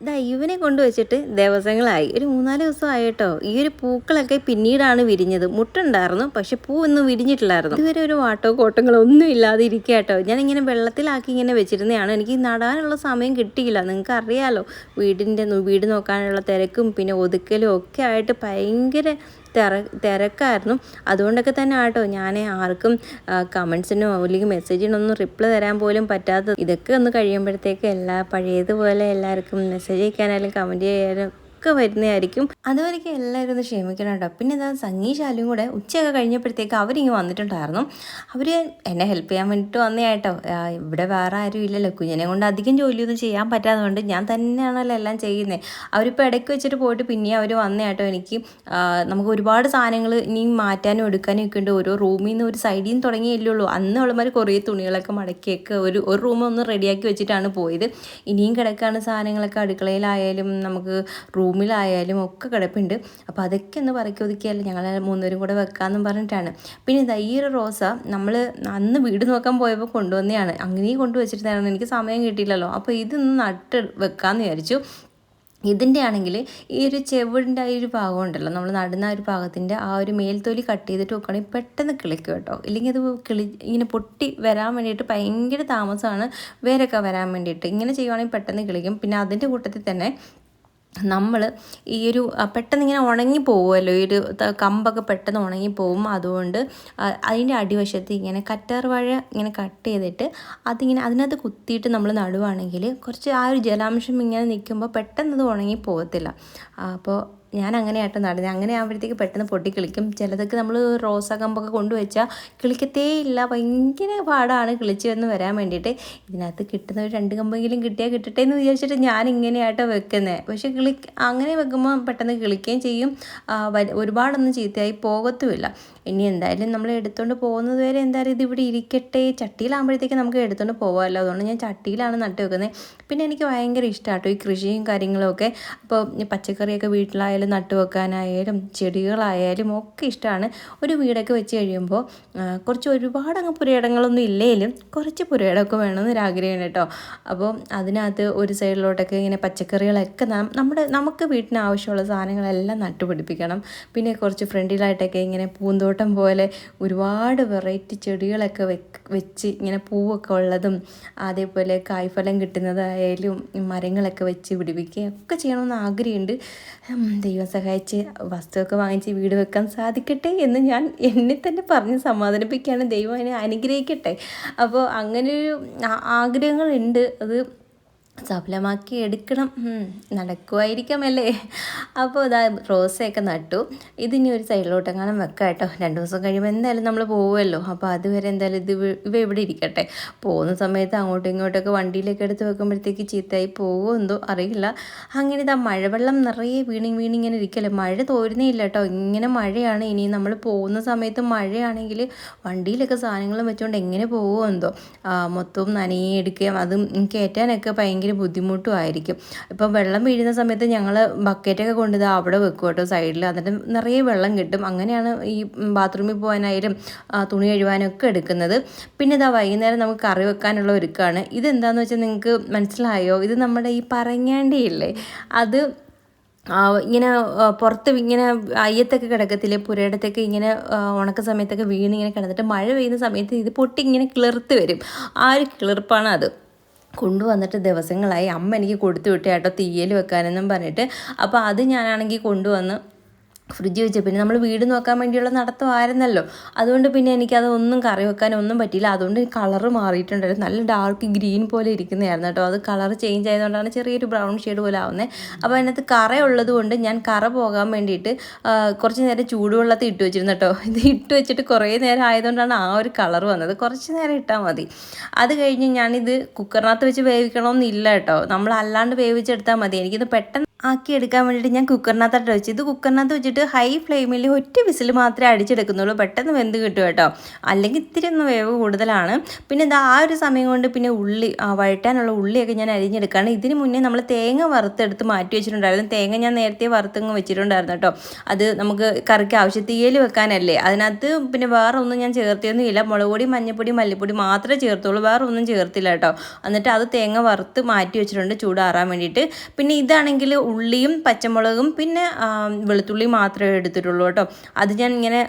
ഇതാ ഇവനെ കൊണ്ടുവച്ചിട്ട് ദിവസങ്ങളായി. ഒരു മൂന്നാൽ ദിവസമായി കേട്ടോ ഈ ഒരു പൂക്കളൊക്കെ പിന്നീടാണ് വിരിഞ്ഞത്. മുട്ടുണ്ടായിരുന്നു പക്ഷെ പൂ ഒന്നും വിരിഞ്ഞിട്ടില്ലായിരുന്നു. ഇതുവരെ ഒരു വാട്ടോ കോട്ടങ്ങളോ ഒന്നും ഇല്ലാതെ ഇരിക്കുക കേട്ടോ ഞാൻ ഇങ്ങനെ വെള്ളത്തിലാക്കി ഇങ്ങനെ വെച്ചിരുന്നതാണ്. എനിക്ക് നടാനുള്ള സമയം കിട്ടിയില്ല. നിങ്ങൾക്ക് അറിയാലോ വീടിന്റെ വീട് നോക്കാനുള്ള തിരക്കും പിന്നെ ഒതുക്കലും ഒക്കെ ആയിട്ട് ഭയങ്കര തിര തിരക്കായിരുന്നു. അതുകൊണ്ടൊക്കെ തന്നെ ആട്ടോ ഞാൻ ആർക്കും കമൻസിനോ അല്ലെങ്കിൽ മെസ്സേജിനൊന്നും റിപ്ലൈ തരാൻ പോലും പറ്റാത്തത്. ഇതൊക്കെ ഒന്ന് കഴിയുമ്പോഴത്തേക്ക് എല്ലാ പഴയതുപോലെ എല്ലാവർക്കും മെസ്സേജ് അയക്കാനായാലും കമന്റ് ചെയ്യാനും ഒക്കെ വരുന്നതായിരിക്കും. അതുവരെയ്ക്ക് എല്ലാവരും ഒന്ന് ക്ഷമിക്കണം കേട്ടോ. പിന്നെ എന്താ സംഗീശാലും കൂടെ ഉച്ചയൊക്കെ കഴിഞ്ഞപ്പോഴത്തേക്ക് അവരിങ്ങ് വന്നിട്ടുണ്ടായിരുന്നു. അവർ എന്നെ ഹെൽപ്പ് ചെയ്യാൻ വേണ്ടിയിട്ട് വന്നതായിട്ടോ ഇവിടെ വേറെ ആരും ഇല്ലല്ലോ. കുഞ്ഞിനെ കൊണ്ട് അധികം ജോലിയൊന്നും ചെയ്യാൻ പറ്റാത്തതുകൊണ്ട് ഞാൻ തന്നെയാണല്ലോ എല്ലാം ചെയ്യുന്നത് അവരിപ്പോൾ ഇടയ്ക്ക് വെച്ചിട്ട് പോയിട്ട് പിന്നെ അവർ വന്നതായിട്ടോ എനിക്ക്. നമുക്ക് ഒരുപാട് സാധനങ്ങൾ ഇനി മാറ്റാനും എടുക്കാനും ഒക്കെ ഉണ്ട്. ഓരോ റൂമിൽ നിന്ന് ഒരു സൈഡിൽ നിന്ന് തുടങ്ങിയല്ലേ ഉള്ളൂ അന്ന് അവളുമാർ കുറേ തുണികളൊക്കെ മടക്കിയൊക്കെ ഒരു ഒരു റൂം ഒന്ന് റെഡിയാക്കി വെച്ചിട്ടാണ് പോയത്. ഇനിയും കിടക്കാണ് സാധനങ്ങളൊക്കെ അടുക്കളയിലായാലും നമുക്ക് റൂമിലായാലും ഒക്കെ കിടപ്പുണ്ട്. അപ്പോൾ അതൊക്കെ ഒന്ന് പറക്കി ഒതുക്കിയാലും ഞങ്ങൾ മൂന്നുപേരും കൂടെ വെക്കാമെന്നും പറഞ്ഞിട്ടാണ്. പിന്നെ ഇതാ ഈ ഒരു റോസ നമ്മൾ അന്ന് വീട് നോക്കാൻ പോയപ്പോൾ കൊണ്ടുവന്നതാണ് അങ്ങനെയും കൊണ്ടുവച്ചിട്ടാണ് എനിക്ക് സമയം കിട്ടിയില്ലല്ലോ. അപ്പോൾ ഇതൊന്ന് നട്ട് വെക്കാമെന്ന് വിചാരിച്ചു. ഇതിന്റെ ആണെങ്കിൽ ഈ ഒരു ചെവിടിന്റെ ആ ഒരു ഭാഗം ഉണ്ടല്ലോ നമ്മൾ നടുന്ന ആ ഒരു ഭാഗത്തിന്റെ ആ ഒരു മേൽത്തൊലി കട്ട് ചെയ്തിട്ട് വെക്കുകയാണെങ്കിൽ പെട്ടെന്ന് കിളിക്കും കേട്ടോ. ഇല്ലെങ്കിൽ അത് കിളി ഇങ്ങനെ പൊട്ടി വരാൻ വേണ്ടിയിട്ട് ഭയങ്കര താമസമാണ് വേരൊക്കെ വരാൻ വേണ്ടിയിട്ട്. ഇങ്ങനെ ചെയ്യുവാണെങ്കിൽ പെട്ടെന്ന് കിളിക്കും. പിന്നെ അതിന്റെ കൂട്ടത്തിൽ തന്നെ നമ്മൾ ഈ ഒരു പെട്ടെന്ന് ഇങ്ങനെ ഉണങ്ങി പോകുമല്ലോ ഈ ഒരു കമ്പൊക്കെ പെട്ടെന്ന് ഉണങ്ങി പോകും അതുകൊണ്ട് അതിന്റെ അടിവശത്ത് ഇങ്ങനെ കറ്റാർ വാഴ ഇങ്ങനെ കട്ട് ചെയ്തിട്ട് അതിങ്ങനെ അതിനകത്ത് കുത്തിയിട്ട് നമ്മൾ നടുവാണെങ്കിൽ കുറച്ച് ആ ഒരു ജലാംശം ഇങ്ങനെ നിൽക്കുമ്പോൾ പെട്ടെന്ന് അത് ഉണങ്ങി പോകത്തില്ല അപ്പോൾ ഞാൻ അങ്ങനെ ആട്ടോ നടുന്നത് അങ്ങനെ ആകുമ്പോഴത്തേക്ക് പെട്ടെന്ന് പൊട്ടി കിളിക്കും ചിലതൊക്കെ നമ്മൾ റോസാ കമ്പൊക്കെ കൊണ്ടുവച്ചാൽ കിളിക്കത്തേ ഇല്ല ഭയങ്കര പാടാണ് കിളിച്ച് വന്ന് വരാൻ വേണ്ടിയിട്ട്. ഇതിനകത്ത് കിട്ടുന്ന ഒരു രണ്ട് കമ്പെങ്കിലും കിട്ടിയാൽ കിട്ടട്ടെ എന്ന് വിചാരിച്ചിട്ട് ഞാൻ ഇങ്ങനെയാട്ടോ വെക്കുന്നത് പക്ഷേ കിളി അങ്ങനെ വെക്കുമ്പോൾ പെട്ടെന്ന് കിളിക്കുകയും ചെയ്യും. ഒരുപാടൊന്നും ചീത്തയായി പോകത്തുമില്ല. ഇനി എന്തായാലും നമ്മൾ എടുത്തുകൊണ്ട് പോകുന്നത് വരെ എന്തായാലും ഇത് ഇവിടെ ഇരിക്കട്ടെ. ചട്ടിയിലാകുമ്പോഴത്തേക്ക് നമുക്ക് എടുത്തുകൊണ്ട് പോകാമല്ലോ അതുകൊണ്ട് ഞാൻ ചട്ടിയിലാണ് നട്ടു വെക്കുന്നത് പിന്നെ എനിക്ക് ഭയങ്കര ഇഷ്ടമാട്ടോ ഈ കൃഷിയും കാര്യങ്ങളൊക്കെ. അപ്പോൾ പച്ചക്കറിയൊക്കെ വീട്ടിലായാലും നട്ടു വെക്കാനായാലും ചെടികളായാലും ഒക്കെ ഇഷ്ടമാണ് ഒരു വീടൊക്കെ വെച്ച് കഴിയുമ്പോൾ കുറച്ച് ഒരുപാട് അങ്ങ് പുരയിടങ്ങളൊന്നും ഇല്ലേലും കുറച്ച് പുരയിടമൊക്കെ വേണമെന്നൊരു ആഗ്രഹമാണ് കേട്ടോ. അപ്പോൾ അതിനകത്ത് ഒരു സൈഡിലോട്ടൊക്കെ ഇങ്ങനെ പച്ചക്കറികളൊക്കെ നമ്മുടെ നമുക്ക് വീട്ടിന് ആവശ്യമുള്ള സാധനങ്ങളെല്ലാം നട്ടുപിടിപ്പിക്കണം പിന്നെ കുറച്ച് ഫ്രണ്ടിലായിട്ടൊക്കെ ഇങ്ങനെ പൂന്തോട്ടം പോലെ ഒരുപാട് വെറൈറ്റി ചെടികളൊക്കെ വെച്ച് ഇങ്ങനെ പൂവൊക്കെ ഉള്ളതും അതേപോലെ കായ്ഫലം കിട്ടുന്നതായാലും മരങ്ങളൊക്കെ വെച്ച് പിടിപ്പിക്കുകയും ഒക്കെ ചെയ്യണമെന്ന് ആഗ്രഹമുണ്ട്. ദൈവം സഹായിച്ച് വസ്തുവൊക്കെ വാങ്ങിച്ച് വീട് വെക്കാൻ സാധിക്കട്ടെ എന്ന് ഞാൻ എന്നെ തന്നെ പറഞ്ഞ് സമാധാനിപ്പിക്കുകയാണ്. ദൈവം അതിനെ അനുഗ്രഹിക്കട്ടെ. അപ്പോൾ അങ്ങനെ ഒരു ആഗ്രഹങ്ങളുണ്ട്. അത് സഫലമാക്കി എടുക്കണം. ഉം, നടക്കുമായിരിക്കാം അല്ലേ അപ്പോൾ ഇതാ റോസയൊക്കെ നട്ടു. ഇതിനി ഒരു സൈഡിലോട്ട് അങ്ങനെ വെക്കാം കേട്ടോ. രണ്ട് ദിവസം കഴിയുമ്പോൾ എന്തായാലും നമ്മൾ പോകുമല്ലോ അപ്പോൾ അതുവരെ എന്തായാലും ഇത് ഇവ- ഇവ ഇവിടെ ഇരിക്കട്ടെ. പോകുന്ന സമയത്ത് അങ്ങോട്ടും ഇങ്ങോട്ടൊക്കെ വണ്ടിയിലേക്ക് എടുത്ത് വെക്കുമ്പോഴത്തേക്ക് ചീത്തയായി പോകുമോ എന്തോ അറിയില്ല. അങ്ങനെ ഇതാ മഴവെള്ളം നിറയെ വീണി വീണി ഇങ്ങനെ ഇരിക്കല്ലേ. മഴ തോരുന്നേ ഇല്ല കേട്ടോ. ഇങ്ങനെ മഴയാണ്. ഇനി നമ്മൾ പോകുന്ന സമയത്ത് മഴയാണെങ്കിൽ വണ്ടിയിലൊക്കെ സാധനങ്ങളും വെച്ചുകൊണ്ട് എങ്ങനെ പോകുമോ എന്തോ. മൊത്തവും നനയെ എടുക്കുകയും അതും കയറ്റാനൊക്കെ ഭയങ്കര ബുദ്ധിമുട്ടും ആയിരിക്കും. ഇപ്പം വെള്ളം വീഴുന്ന സമയത്ത് ഞങ്ങൾ ബക്കറ്റൊക്കെ കൊണ്ട് ഇതാ അവിടെ വെക്കും കേട്ടോ സൈഡിൽ എന്നിട്ട് നിറയെ വെള്ളം കിട്ടും. അങ്ങനെയാണ് ഈ ബാത്റൂമിൽ പോകാനായാലും തുണി കഴുകാനൊക്കെ എടുക്കുന്നത്. പിന്നെ ഇതാ വൈകുന്നേരം നമുക്ക് കറി വെക്കാനുള്ള ഒരുക്കാണ്. ഇതെന്താണെന്ന് വെച്ചാൽ നിങ്ങൾക്ക് മനസ്സിലായോ? ഇത് നമ്മുടെ ഈ പറങ്ങാണ്ടിയില്ലേ അത് ഇങ്ങനെ പുറത്ത് ഇങ്ങനെ അയ്യത്തൊക്കെ കിടക്കത്തില്ലേ? പുരയിടത്തൊക്കെ ഇങ്ങനെ ഉണക്ക സമയത്തൊക്കെ വീണ് ഇങ്ങനെ കിടന്നിട്ട് മഴ പെയ്യുന്ന സമയത്ത് ഇത് പൊട്ടി ഇങ്ങനെ കിളിർത്ത് വരും. ആ ഒരു കിളിർപ്പാണ് അത്. കൊണ്ടുവന്നിട്ട് ദിവസങ്ങളായി അമ്മ എനിക്ക് കൊടുത്തു വിട്ടേട്ടോ തീയൽ വെക്കാനെന്നും പറഞ്ഞിട്ട്. അപ്പോൾ അത് ഞാനാണെങ്കിൽ കൊണ്ടുവന്ന് ഫ്രിഡ്ജ് വെച്ച് പിന്നെ നമ്മൾ വീട് നോക്കാൻ വേണ്ടിയുള്ള നടത്തമായിരുന്നല്ലോ അതുകൊണ്ട് പിന്നെ എനിക്കത് ഒന്നും കറി വെക്കാനൊന്നും പറ്റിയില്ല. അതുകൊണ്ട് കളർ മാറിയിട്ടുണ്ടായിരുന്നു. നല്ല ഡാർക്ക് ഗ്രീൻ പോലെ ഇരിക്കുന്നതായിരുന്നു കേട്ടോ. അത് കളർ ചേഞ്ച് ആയതുകൊണ്ടാണ് ചെറിയൊരു ബ്രൗൺ ഷെയ്ഡ് പോലെ ആവുന്നത് അപ്പോൾ അതിനകത്ത് കറ ഉള്ളത് ഞാൻ കറ പോകാൻ വേണ്ടിയിട്ട് കുറച്ച് നേരം ചൂടുവെള്ളത്തിൽ ഇട്ട് വെച്ചിരുന്നു കേട്ടോ. ഇത് ഇട്ട് വെച്ചിട്ട് കുറേ നേരം ആയതുകൊണ്ടാണ് ആ ഒരു കളർ വന്നത്. കുറച്ച് നേരം ഇട്ടാൽ മതി. അത് കഴിഞ്ഞ് ഞാനിത് കുക്കറിനകത്ത് വെച്ച് വേവിക്കണമെന്നില്ല കേട്ടോ. നമ്മൾ അല്ലാണ്ട് വേവിച്ചെടുത്താൽ മതി. എനിക്കിത് പെട്ടെന്ന് ആക്കി എടുക്കാൻ വേണ്ടിയിട്ട് ഞാൻ കുക്കറിനകത്തോട്ട് വെച്ചു ഇത് കുക്കറിനകത്ത് വെച്ചിട്ട് ഹൈ ഫ്ലെയിമിൽ ഒറ്റ വിസിൽ മാത്രമേ അടിച്ചെടുക്കുന്നുള്ളൂ. പെട്ടെന്ന് വെന്ത് കിട്ടും കേട്ടോ. അല്ലെങ്കിൽ ഇത്തിരി ഒന്ന് വേവ് കൂടുതലാണ്. പിന്നെ ഇതാ ആ ഒരു സമയം കൊണ്ട് പിന്നെ ഉള്ളി വഴറ്റാനുള്ള ഉള്ളിയൊക്കെ ഞാൻ അരിഞ്ഞെടുക്കുകയാണ് ഇതിന് മുന്നേ നമ്മൾ തേങ്ങ വറുത്തെടുത്ത് മാറ്റി വെച്ചിട്ടുണ്ടായിരുന്നു. തേങ്ങ ഞാൻ നേരത്തെ വറുത്തങ്ങ് വെച്ചിട്ടുണ്ടായിരുന്നു കേട്ടോ. അത് നമുക്ക് കറിക്ക് ആവശ്യം തീയൽ വെക്കാനല്ലേ. അതിനകത്ത് പിന്നെ വേറെ ഒന്നും ഞാൻ ചേർത്തിയൊന്നുമില്ല. മുളക് പൊടി മഞ്ഞൾപ്പൊടി മല്ലിപ്പൊടി മാത്രമേ ചേർത്തുള്ളൂ. വേറെ ഒന്നും ചേർത്തില്ല കേട്ടോ. എന്നിട്ട് അത് തേങ്ങ വറുത്ത് മാറ്റി വെച്ചിട്ടുണ്ട് ചൂടാറാൻ വേണ്ടിയിട്ട്. പിന്നെ ഇതാണെങ്കിൽ ഉള്ളിയും പച്ചമുളകും പിന്നെ വെളുത്തുള്ളി മാത്രമേ എടുത്തിട്ടുള്ളൂ കേട്ടോ. അത് ഞാൻ ഇങ്ങനെ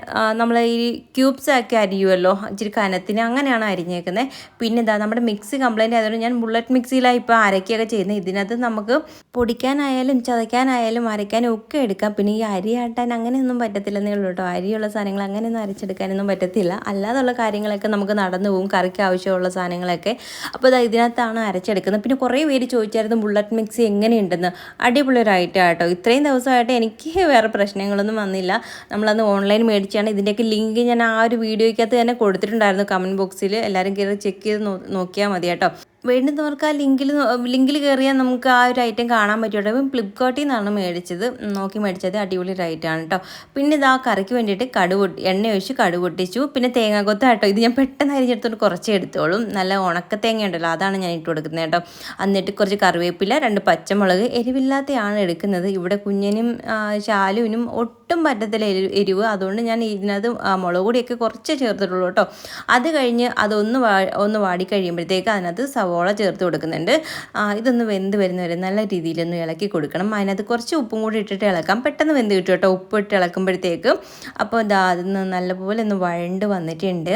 നമ്മൾ ഈ ക്യൂബ്സ് ആക്കി അരിയുമല്ലോ ഇച്ചിരി കനത്തിന് അങ്ങനെയാണ് അരിഞ്ഞേക്കുന്നത് പിന്നെ ഇതാ നമ്മുടെ മിക്സി കംപ്ലൈന്റ് ആയതുകൊണ്ട് ഞാൻ ബുള്ളറ്റ് മിക്സിയിലാണ് ഇപ്പോൾ അരയ്ക്കുകയൊക്കെ ചെയ്യുന്നത്. ഇതിനകത്ത് നമുക്ക് പൊടിക്കാനായാലും ചതയ്ക്കാനായാലും അരയ്ക്കാനും ഒക്കെ എടുക്കാം. പിന്നെ ഈ അരി ആട്ടാൻ അങ്ങനെയൊന്നും പറ്റത്തില്ലെന്നേ ഉള്ളൂ കേട്ടോ. അരിയുള്ള സാധനങ്ങൾ അങ്ങനെയൊന്നും അരച്ചെടുക്കാനൊന്നും പറ്റത്തില്ല. അല്ലാതുള്ള കാര്യങ്ങളൊക്കെ നമുക്ക് നടന്നു പോകും. കറിക്ക് ആവശ്യമുള്ള സാധനങ്ങളൊക്കെ. അപ്പോൾ ഇതാ ഇതിനകത്താണ് അരച്ചെടുക്കുന്നത്. പിന്നെ കുറേ പേര് ചോദിച്ചായിരുന്നു ബുള്ളറ്റ് മിക്സി എങ്ങനെയുണ്ടെന്ന്. അടിപൊളി ഐറ്റം കേട്ടോ. ഇത്രയും ദിവസമായിട്ട് എനിക്ക് വേറെ പ്രശ്നങ്ങളൊന്നും വന്നില്ല. നമ്മളന്ന് ഓൺലൈൻ മേടിച്ചാണ്. ഇതിന്റെയൊക്കെ ലിങ്ക് ഞാൻ ആ ഒരു വീഡിയോയ്ക്കകത്ത് തന്നെ കൊടുത്തിട്ടുണ്ടായിരുന്നു. കമന്റ് ബോക്സിൽ എല്ലാവരും കയറി ചെക്ക് ചെയ്ത് നോക്കിയാൽ മതി കേട്ടോ. വേണ്ടുന്നവർക്ക് ആ ലിങ്കിൽ ലിങ്കിൽ കയറിയാൽ നമുക്ക് ആ ഒരു ഐറ്റം കാണാൻ പറ്റും കേട്ടോ ഇപ്പം ഫ്ലിപ്കാർട്ടിൽ നിന്നാണ് മേടിച്ചത്. നോക്കി മേടിച്ചത് അടിപൊളി റൈറ്റാണ് കേട്ടോ പിന്നെ ഇതാ കറിക്ക് വേണ്ടിയിട്ട് കടുക് എണ്ണ ഒഴിച്ച് കടുക് പൊട്ടിച്ചു പിന്നെ തേങ്ങാക്കൊത്ത കേട്ടോ ഇത് ഞാൻ പെട്ടെന്ന് അരിഞ്ഞെടുത്തോണ്ട് കുറച്ചേ എടുത്തോളും. നല്ല ഉണക്ക തേങ്ങ ഉണ്ടല്ലോ അതാണ് ഞാൻ ഇട്ട് കൊടുക്കുന്നത് കേട്ടോ. എന്നിട്ട് കുറച്ച് കറിവേപ്പില രണ്ട് പച്ചമുളക് എരിവില്ലാത്തയാണ് എടുക്കുന്നത്. ഇവിടെ കുഞ്ഞിനും ആ, ശാലുവിനും പറ്റത്തില്ല എരി എരിവ്. അതുകൊണ്ട് ഞാൻ ഇതിനകത്ത് മുളക് പൊടിയൊക്കെ കുറച്ച് ചേർത്തിട്ടുള്ളൂ കേട്ടോ. അത് കഴിഞ്ഞ് അതൊന്ന് വാ ഒന്ന് വാടി കഴിയുമ്പോഴത്തേക്ക് അതിനകത്ത് സവോള ചേർത്ത് കൊടുക്കുന്നുണ്ട്. ഇതൊന്ന് വെന്ത് വരുന്ന വരെ നല്ല രീതിയിലൊന്ന് ഇളക്കി കൊടുക്കണം. അതിനകത്ത് കുറച്ച് ഉപ്പും കൂടി ഇട്ടിട്ട് ഇളക്കാം. പെട്ടെന്ന് വെന്ത് കിട്ടും കേട്ടോ ഉപ്പ് ഇട്ട് ഇളക്കുമ്പോഴത്തേക്ക്. അപ്പോൾ ഇതാ അതിന്ന് നല്ലപോലെ ഒന്ന് വഴണ്ട് വന്നിട്ടുണ്ട്.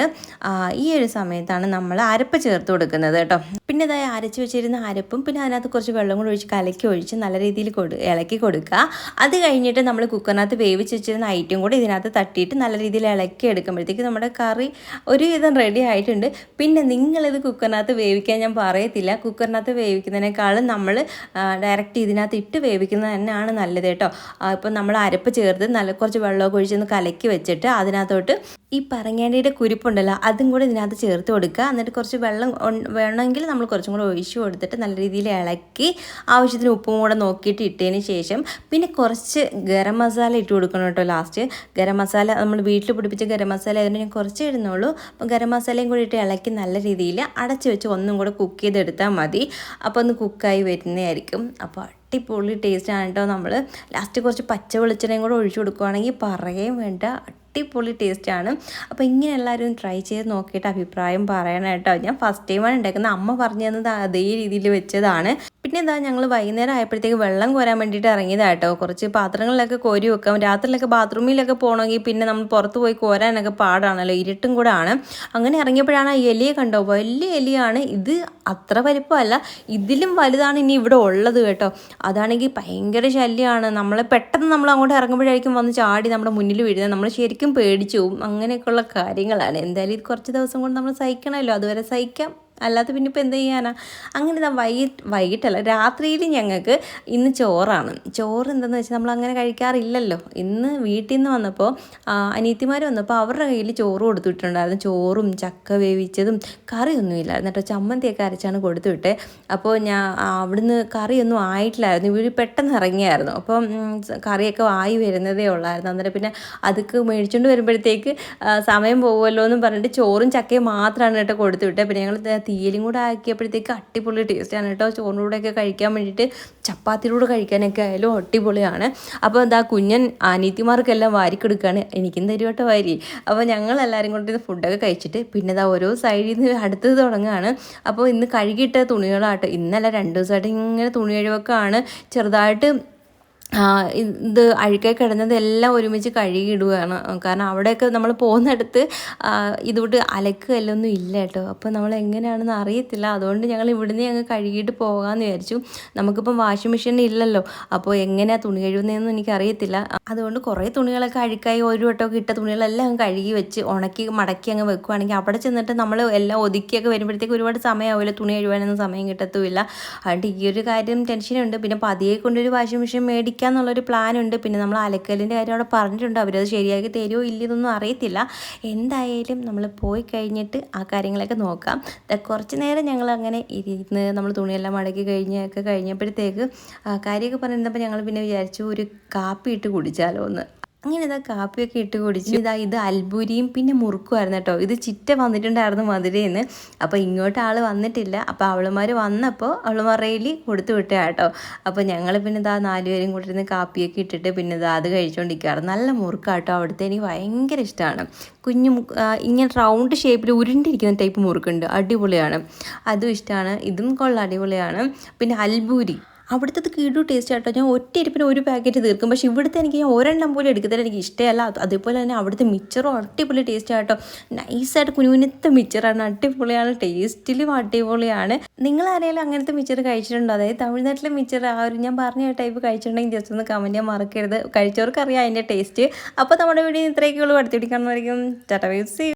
ഈ ഒരു സമയത്താണ് നമ്മൾ അരപ്പ് ചേർത്ത് കൊടുക്കുന്നത് കേട്ടോ. പിന്നെ ഇതായി അരച്ച് വെച്ചിരുന്ന അരപ്പും പിന്നെ അതിനകത്ത് കുറച്ച് വെള്ളം കൂടി ഒഴിച്ച് കലക്കി ഒഴിച്ച് നല്ല രീതിയിൽ കൊടു ഇളക്കി കൊടുക്കുക. അത് കഴിഞ്ഞിട്ട് നമ്മൾ കുക്കറിനകത്ത് വേവിച്ച് വെച്ചിരുന്ന ഐറ്റം കൂടി ഇതിനകത്ത് തട്ടിയിട്ട് നല്ല രീതിയിൽ ഇളക്കി എടുക്കുമ്പോഴത്തേക്ക് നമ്മുടെ കറി ഒരുവിധം റെഡി ആയിട്ടുണ്ട്. പിന്നെ നിങ്ങളിത് കുക്കറിനകത്ത് വേവിക്കാൻ ഞാൻ പറയത്തില്ല. കുക്കറിനകത്ത് വേവിക്കുന്നതിനേക്കാളും നമ്മൾ ഡയറക്റ്റ് ഇതിനകത്ത് ഇട്ട് വേവിക്കുന്നത് തന്നെയാണ് നല്ലത് കേട്ടോ. ഇപ്പം നമ്മൾ അരപ്പ് ചേർത്ത് നല്ല കുറച്ച് വെള്ളമൊക്കെ ഒഴിച്ചൊന്ന് കലക്കി വെച്ചിട്ട് അതിനകത്തോട്ട് ഈ പറങ്ങേണ്ടിയുടെ കുരിപ്പുണ്ടല്ലോ അതും കൂടി ഇതിനകത്ത് ചേർത്ത് കൊടുക്കുക. എന്നിട്ട് കുറച്ച് വെള്ളം വേണമെങ്കിൽ നമ്മൾ കുറച്ചും കൂടെ ഒഴിച്ചു കൊടുത്തിട്ട് നല്ല രീതിയിൽ ഇളക്കി ആവശ്യത്തിന് ഉപ്പും കൂടെ നോക്കിയിട്ട് ഇട്ടതിന് ശേഷം പിന്നെ കുറച്ച് ഗരം മസാല ഇട്ട് കൊടുക്കണം കേട്ടോ ലാസ്റ്റ് ഗരം മസാല നമ്മൾ വീട്ടിൽ പിടിപ്പിച്ച ഗരം മസാല ആയതുകൊണ്ട് ഞാൻ കുറച്ച് ഇടുന്നുള്ളൂ. അപ്പോൾ ഗരം മസാലയും കൂടി ഇട്ട് ഇളക്കി നല്ല രീതിയിൽ അടച്ചു വെച്ച് ഒന്നും കൂടെ കുക്ക് ചെയ്തെടുത്താൽ മതി. അപ്പോൾ ഒന്ന് കുക്കായി വരുന്നതായിരിക്കും. അപ്പോൾ അടിപൊളി ടേസ്റ്റാണ് കേട്ടോ നമ്മൾ ലാസ്റ്റ് കുറച്ച് പച്ച വെളിച്ചെണ്ണയും കൂടെ ഒഴിച്ചു കൊടുക്കുവാണെങ്കിൽ പറയുകയും വേണ്ട. അടിപൊളി ടേസ്റ്റാണ്. അപ്പോൾ ഇങ്ങനെ എല്ലാവരും ട്രൈ ചെയ്ത് നോക്കിയിട്ട് അഭിപ്രായം പറയണം കേട്ടോ. ഞാൻ ഫസ്റ്റ് ടൈമാണ് ഉണ്ടാക്കുന്നത്. അമ്മ പറഞ്ഞു തന്നത് അതേ രീതിയിൽ വെച്ചതാണ്. പിന്നെ എന്താ ഞങ്ങൾ വൈകുന്നേരം ആയപ്പോഴത്തേക്ക് വെള്ളം കോരാൻ വേണ്ടിയിട്ട് ഇറങ്ങിയതാണ് കേട്ടോ കുറച്ച് പാത്രങ്ങളിലൊക്കെ കോരി വെക്കാം. രാത്രിയിലൊക്കെ ബാത്റൂമിലൊക്കെ പോകണമെങ്കിൽ പിന്നെ നമ്മൾ പുറത്ത് പോയി കോരാനൊക്കെ പാടാണല്ലോ. ഇരുട്ടും കൂടെ ആണ്. അങ്ങനെ ഇറങ്ങിയപ്പോഴാണ് ആ എലിയെ കണ്ടോ? വലിയ എലിയാണ്. ഇത് അത്ര വലിപ്പമല്ല. ഇതിലും വലുതാണ് ഇനി ഇവിടെ ഉള്ളത് കേട്ടോ. അതാണെങ്കിൽ ഭയങ്കര ശല്യമാണ്. നമ്മൾ പെട്ടെന്ന് നമ്മൾ അങ്ങോട്ട് ഇറങ്ങുമ്പോഴായിരിക്കും വന്ന് ചാടി നമ്മുടെ മുന്നിൽ വീഴുന്നത്. നമ്മൾ ശരിക്കും പേടിച്ചു അങ്ങനെയൊക്കെയുള്ള കാര്യങ്ങളാണ്. എന്തായാലും ഇത് കുറച്ച് ദിവസം കൊണ്ട് നമ്മൾ സഹിക്കണമല്ലോ. അതുവരെ സഹിക്കാം. അല്ലാതെ പിന്നെ ഇപ്പോൾ എന്ത് ചെയ്യാനാ? അങ്ങനെ ഇതാ വൈ വൈകിട്ടല്ല രാത്രിയിൽ ഞങ്ങൾക്ക് ഇന്ന് ചോറാണ്. ചോറ് എന്താണെന്ന് വെച്ചാൽ നമ്മൾ അങ്ങനെ കഴിക്കാറില്ലല്ലോ. ഇന്ന് വീട്ടിൽ നിന്ന് വന്നപ്പോൾ അനിയത്തിമാർ വന്നപ്പോൾ അവരുടെ കയ്യിൽ ചോറ് കൊടുത്തു വിട്ടിട്ടുണ്ടായിരുന്നു ചോറും ചക്ക വേവിച്ചതും കറിയൊന്നുമില്ലായിരുന്നു കേട്ടോ. ചമ്മന്തിയൊക്കെ അരച്ചാണ് കൊടുത്തു വിട്ടേ അപ്പോൾ ഞാൻ അവിടുന്ന് കറിയൊന്നും ആയിട്ടില്ലായിരുന്നു. ഇവർ പെട്ടെന്ന് ഇറങ്ങിയായിരുന്നു. അപ്പം കറിയൊക്കെ ആയി വരുന്നതേ ഉള്ളായിരുന്നു. അന്നേരം പിന്നെ അതൊക്കെ മേടിച്ചുകൊണ്ട് വരുമ്പോഴത്തേക്ക് സമയം പോകുമല്ലോ എന്ന് പറഞ്ഞിട്ട് ചോറും ചക്കയും മാത്രമാണ് കേട്ടോ കൊടുത്തു വിട്ടത് പിന്നെ ഞങ്ങൾ തീയലും കൂടെ ആക്കിയപ്പോഴത്തേക്ക് അടിപൊളി ടേസ്റ്റാണ് കേട്ടോ. ചോറിന്റെ കൂടെയൊക്കെ കഴിക്കാൻ വേണ്ടിയിട്ട് ചപ്പാത്തിയിലൂടെ കഴിക്കാനൊക്കെ ആയാലും അടിപൊളിയാണ്. അപ്പോൾ എന്താ കുഞ്ഞൻ അനീത്തിമാർക്കെല്ലാം വാരിക്കൊടുക്കുകയാണ് എനിക്കും തരും കേട്ടോ വാരി. അപ്പോൾ ഞങ്ങൾ എല്ലാവരും ഇത് ഫുഡൊക്കെ കഴിച്ചിട്ട് പിന്നെ ഇതാ ഓരോ സൈഡിൽ നിന്ന് അടുത്തത് തുടങ്ങുകയാണ് അപ്പോൾ ഇന്ന് കഴുകിയിട്ട തുണികളാട്ടോ. ഇന്നല്ല രണ്ട് ദിവസമായിട്ട് ഇങ്ങനെ തുണി കഴിവൊക്കെ ആണ്. ചെറുതായിട്ട് ഇത് അഴുക്കായി കിടന്നതെല്ലാം ഒരുമിച്ച് കഴുകിയിടുകയാണ്. കാരണം അവിടെയൊക്കെ നമ്മൾ പോകുന്നിടത്ത് ഇതുകൊണ്ട് അലക്കുകല്ലൊന്നും ഇല്ല കേട്ടോ. അപ്പോൾ നമ്മൾ എങ്ങനെയാണെന്ന് അറിയത്തില്ല. അതുകൊണ്ട് ഞങ്ങൾ ഇവിടുന്ന് ഞങ്ങൾ കഴുകിയിട്ട് പോകാമെന്ന് വിചാരിച്ചു. നമുക്കിപ്പം വാഷിംഗ് മെഷീൻ ഇല്ലല്ലോ. അപ്പോൾ എങ്ങനെയാണ് തുണി കഴുകുന്നതെന്ന് എനിക്കറിയത്തില്ല. അതുകൊണ്ട് കുറേ തുണികളൊക്കെ അഴുക്കായി ഒരു വട്ടമൊക്കെ ഇട്ട തുണികളെല്ലാം അങ്ങ് കഴുകി വെച്ച് ഉണക്കി മടക്കി അങ്ങ് വെക്കുവാണെങ്കിൽ അവിടെ ചെന്നിട്ട് നമ്മൾ എല്ലാം ഒതുക്കിയൊക്കെ വരുമ്പോഴത്തേക്ക് ഒരുപാട് സമയമാവില്ല തുണി കഴുകാനൊന്നും സമയം കിട്ടത്തുമില്ല. അതുകൊണ്ട് ഈ ഒരു കാര്യം ടെൻഷനുണ്ട്. പിന്നെ പതിയെ കൊണ്ടൊരു വാഷിംഗ് മെഷീൻ മേടിക്കണം കുടിക്കാന്നുള്ളൊരു പ്ലാൻ ഉണ്ട് പിന്നെ നമ്മൾ അലക്കലിന്റെ കാര്യം അവിടെ പറഞ്ഞിട്ടുണ്ട്. അവരത് ശരിയാക്കി തരുമോ ഇല്ലയെന്നൊന്നും അറിയത്തില്ല. എന്തായാലും നമ്മൾ പോയി കഴിഞ്ഞിട്ട് ആ കാര്യങ്ങളൊക്കെ നോക്കാം. കുറച്ച് നേരം ഞങ്ങൾ അങ്ങനെ ഇരുന്ന് നമ്മൾ തുണിയെല്ലാം മടക്കി കഴിഞ്ഞൊക്കെ കഴിഞ്ഞപ്പോഴത്തേക്ക് കാര്യമൊക്കെ പറഞ്ഞിരുന്നപ്പോൾ ഞങ്ങൾ പിന്നെ വിചാരിച്ചു ഒരു കാപ്പി ഇട്ട് കുടിച്ചാലോ എന്ന് അങ്ങനെ ഇതാ കാപ്പിയൊക്കെ ഇട്ട് കുടിച്ചു ഇതാ ഇത് അൽബൂരിയും പിന്നെ മുറുക്കുമായിരുന്നു കേട്ടോ. ഇത് ചിറ്റ വന്നിട്ടുണ്ടായിരുന്നു മധുരയിൽ അപ്പോൾ ഇങ്ങോട്ട് ആൾ വന്നിട്ടില്ല. അപ്പോൾ അവളുമാർ വന്നപ്പോൾ അവളുമാരയിൽ കൊടുത്തു വിട്ട കേട്ടോ. അപ്പോൾ ഞങ്ങൾ പിന്നെ ഇതാ നാലുപേരും കൂടി ഇരുന്ന് കാപ്പിയൊക്കെ ഇട്ടിട്ട് പിന്നെ ഇതാ അത് കഴിച്ചുകൊണ്ടിരിക്കുകയാണ് നല്ല മുറുക്കാട്ടോ അവിടുത്തെ എനിക്ക് ഭയങ്കര ഇഷ്ടമാണ് കുഞ്ഞു ഇങ്ങനെ റൗണ്ട് ഷേപ്പിൽ ഉരുണ്ടിരിക്കുന്ന ടൈപ്പ് മുറുക്കുണ്ട്. അടിപൊളിയാണ്. അതും ഇഷ്ടമാണ് ഇതും കൊള്ള. അടിപൊളിയാണ്. പിന്നെ അൽബൂരി. അവിടുത്തെ കീടു ടേസ്റ്റ് ആട്ടോ. ഞാൻ ഒറ്റ ഇരിപ്പിന് ഒരു പാക്കറ്റ് തീർക്കും. പക്ഷേ ഇവിടുത്തെ എനിക്ക് ഞാൻ ഒരെണ്ണം പോലും എടുക്കത്തില്ല. എനിക്ക് ഇഷ്ടമല്ല. അതേപോലെ തന്നെ അവിടുത്തെ മിച്ചറും അടിപൊളി ടേസ്റ്റ് ആട്ടോ. നൈസായിട്ട് കുനുകുനത്തെ മിച്ചറാണ് അടിപൊളിയാണ്. ടേസ്റ്റിലും അടിപൊളിയാണ്. നിങ്ങൾ ആരെങ്കിലും അങ്ങനത്തെ മിച്ചർ കഴിച്ചിട്ടുണ്ടോ? അതായത് തമിഴ്നാട്ടിലെ മിച്ചർ ആ ഒരു ഞാൻ പറഞ്ഞ ടൈപ്പ് കഴിച്ചിട്ടുണ്ടെങ്കിൽ ജസ്റ്റ് ഒന്ന് കമന്റ് ചെയ്യാൻ മറക്കരുത്. കഴിച്ചവർക്ക് അറിയാം അതിന്റെ ടേസ്റ്റ് അപ്പോൾ നമ്മുടെ വീഡിയോ ഇത്രയൊക്കെ ഉള്ളൂ. അടുത്ത് പിടിക്കാൻ ടാറ്റ സി